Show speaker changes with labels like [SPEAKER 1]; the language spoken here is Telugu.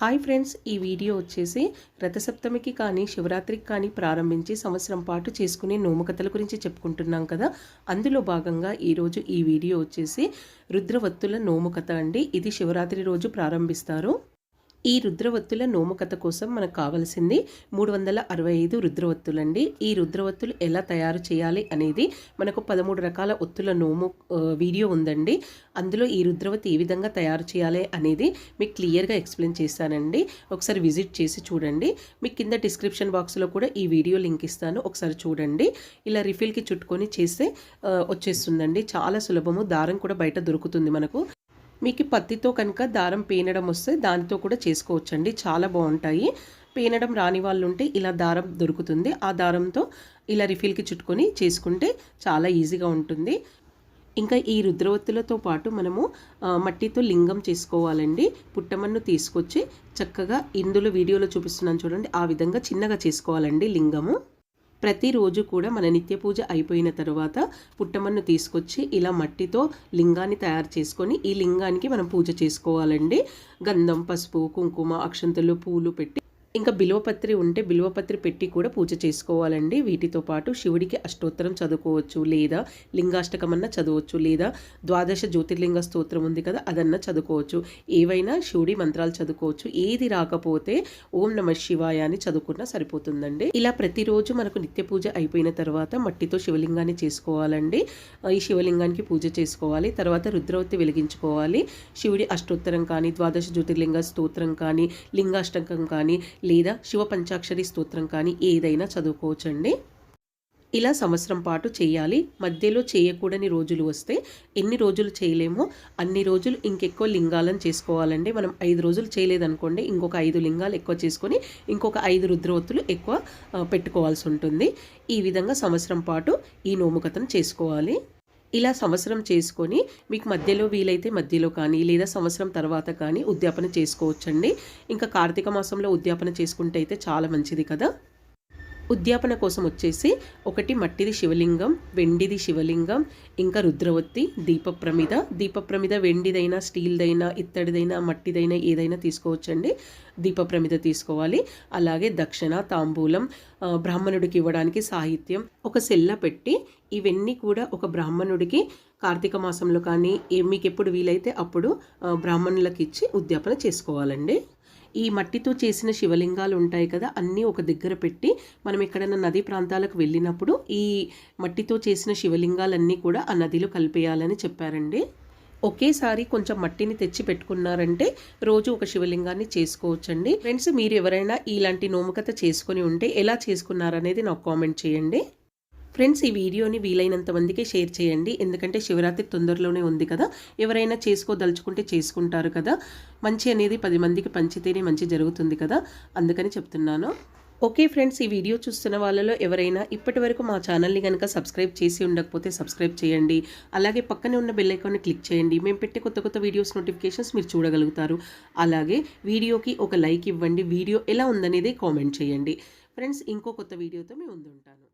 [SPEAKER 1] హాయ్ ఫ్రెండ్స్ ఈ వీడియో వచ్చేసి రథసప్తమికి కానీ శివరాత్రికి కానీ ప్రారంభించి సంవత్సరం పాటు చేసుకునే నోముకథల గురించి చెప్పుకుంటున్నాం కదా. అందులో భాగంగా ఈరోజు ఈ వీడియో వచ్చేసి రుద్రవత్తుల నోముకథ అండి. ఇది శివరాత్రి రోజు ప్రారంభిస్తారు. ఈ రుద్రవత్తుల నోముకథ కోసం మనకు కావాల్సింది మూడు వందల అరవై ఐదు రుద్రవత్తులండి. ఈ రుద్రవత్తులు ఎలా తయారు చేయాలి అనేది మనకు పదమూడు రకాల ఒత్తుల నోము వీడియో ఉందండి. అందులో ఈ రుద్రవతి ఏ విధంగా తయారు చేయాలి అనేది మీకు క్లియర్గా ఎక్స్ప్లెయిన్ చేస్తానండి. ఒకసారి విజిట్ చేసి చూడండి. మీకు కింద డిస్క్రిప్షన్ బాక్స్లో కూడా ఈ వీడియో లింక్ ఇస్తాను. ఒకసారి చూడండి. ఇలా రిఫిల్కి చుట్టుకొని చేస్తే వచ్చేస్తుందండి. చాలా సులభము. దారం కూడా బయట దొరుకుతుంది మనకు. మీకు పత్తితో కనుక దారం పేనడం వస్తే దానితో కూడా చేసుకోవచ్చండి. చాలా బాగుంటాయి. పేనడం రాని వాళ్ళు ఉంటే ఇలా దారం దొరుకుతుంది. ఆ దారంతో ఇలా రిఫిల్కి చుట్టుకొని చేసుకుంటే చాలా ఈజీగా ఉంటుంది. ఇంకా ఈ రుద్రవత్తులతో పాటు మనము మట్టితో లింగం చేసుకోవాలండి. పుట్టమన్ను తీసుకొచ్చి చక్కగా ఇందులో వీడియోలో చూపిస్తున్నాను చూడండి. ఆ విధంగా చిన్నగా చేసుకోవాలండి లింగము. ప్రతిరోజు కూడా మన నిత్య పూజ అయిపోయిన తర్వాత పుట్టమన్ను తీసుకొచ్చి ఇలా మట్టితో లింగాన్ని తయారు చేసుకొని ఈ లింగానికి మనం పూజ చేసుకోవాలండి. గంధం పసుపు కుంకుమ అక్షంతలు పూలు పెట్టి ఇంకా బిల్వపత్రి ఉంటే బిల్వపత్రి పెట్టి కూడా పూజ చేసుకోవాలండి. వీటితో పాటు శివుడికి అష్టోత్తరం చదువుకోవచ్చు లేదా లింగాష్టకమన్నా చదవచ్చు లేదా ద్వాదశ జ్యోతిర్లింగ స్తోత్రం ఉంది కదా అదన్నా చదువుకోవచ్చు. ఏవైనా శివుడి మంత్రాలు చదువుకోవచ్చు. ఏది రాకపోతే ఓం నమ శివాయ అని చదువుకున్నా సరిపోతుందండి. ఇలా ప్రతిరోజు మనకు నిత్య పూజ అయిపోయిన తర్వాత మట్టితో శివలింగాన్ని చేసుకోవాలండి. ఈ శివలింగానికి పూజ చేసుకోవాలి. తర్వాత రుద్రవతి వెలిగించుకోవాలి. శివుడి అష్టోత్తరం కానీ ద్వాదశ జ్యోతిర్లింగ స్తోత్రం కానీ లింగాష్టకం కానీ లేదా శివ పంచాక్షరి స్తోత్రం కానీ ఏదైనా చదువుకోవచ్చండి. ఇలా సంవత్సరం పాటు చేయాలి. మధ్యలో చేయకూడని రోజులు వస్తే ఎన్ని రోజులు చేయలేమో అన్ని రోజులు ఇంకెక్కువ లింగాలను చేసుకోవాలండి. మనం ఐదు రోజులు చేయలేదనుకోండి ఇంకొక ఐదు లింగాలు ఎక్కువ చేసుకొని ఇంకొక ఐదు రుద్రవత్తులు ఎక్కువ పెట్టుకోవాల్సి ఉంటుంది. ఈ విధంగా సంవత్సరం పాటు ఈ నోముకతను చేసుకోవాలి. ఇలా సంవత్సరం చేసుకొని మీకు మధ్యలో వీలైతే మధ్యలో కానీ లేదా సంవత్సరం తర్వాత కానీ ఉద్యాపన చేసుకోవచ్చండి. ఇంకా కార్తీక మాసంలో ఉద్యాపన చేసుకుంటే అయితే చాలా మంచిది కదా. ఉద్యాపన కోసం వచ్చేసి ఒకటి మట్టిది శివలింగం వెండిది శివలింగం ఇంకా రుద్రవత్తి దీపప్రమిద. దీపప్రమిద వెండిదైనా స్టీల్దైనా ఇత్తడిదైనా మట్టిదైనా ఏదైనా తీసుకోవచ్చండి. దీపప్రమిద తీసుకోవాలి. అలాగే దక్షిణ తాంబూలం బ్రాహ్మణుడికి ఇవ్వడానికి సాహిత్యం. ఒక సెల్ల పెట్టి ఇవన్నీ కూడా ఒక బ్రాహ్మణుడికి కార్తీక మాసంలో కానీ మీకు ఎప్పుడు వీలైతే అప్పుడు బ్రాహ్మణులకు ఇచ్చి ఉద్యాపన చేసుకోవాలండి. ఈ మట్టితో చేసిన శివలింగాలు ఉంటాయి కదా అన్నీ ఒక దగ్గర పెట్టి మనం ఎక్కడైనా నదీ ప్రాంతాలకు వెళ్ళినప్పుడు ఈ మట్టితో చేసిన శివలింగాలన్నీ కూడా ఆ నదిలో కలిపేయాలని చెప్పారండి. ఒకేసారి కొంచెం మట్టిని తెచ్చి పెట్టుకున్నారంటే రోజు ఒక శివలింగాన్ని చేసుకోవచ్చండి. ఫ్రెండ్స్ మీరు ఎవరైనా ఇలాంటి నోముకత చేసుకుని ఉంటే ఎలా చేసుకున్నారనేది నాకు కామెంట్ చేయండి. ఫ్రెండ్స్ ఈ వీడియోని వీలైనంత మందికి షేర్ చేయండి. ఎందుకంటే శివరాత్రి తొందరలోనే ఉంది కదా. ఎవరైనా చేసుకోదలుచుకుంటే చేసుకుంటారు కదా. మంచి అనేది పది మందికి పంచితేనే మంచి జరుగుతుంది కదా. అందుకని చెప్తున్నాను. ఓకే ఫ్రెండ్స్ ఈ వీడియో చూస్తున్న వాళ్ళలో ఎవరైనా ఇప్పటి వరకు మా ఛానల్ని కనుక సబ్స్క్రైబ్ చేసి ఉండకపోతే సబ్స్క్రైబ్ చేయండి. అలాగే పక్కనే ఉన్న బెల్ ఐకాన్ని క్లిక్ చేయండి. మేము పెట్టే కొత్త కొత్త వీడియోస్ నోటిఫికేషన్స్ మీరు చూడగలుగుతారు. అలాగే వీడియోకి ఒక లైక్ ఇవ్వండి. వీడియో ఎలా ఉందనేది కామెంట్ చేయండి. ఫ్రెండ్స్ ఇంకో కొత్త వీడియోతో మేము ఉంటాను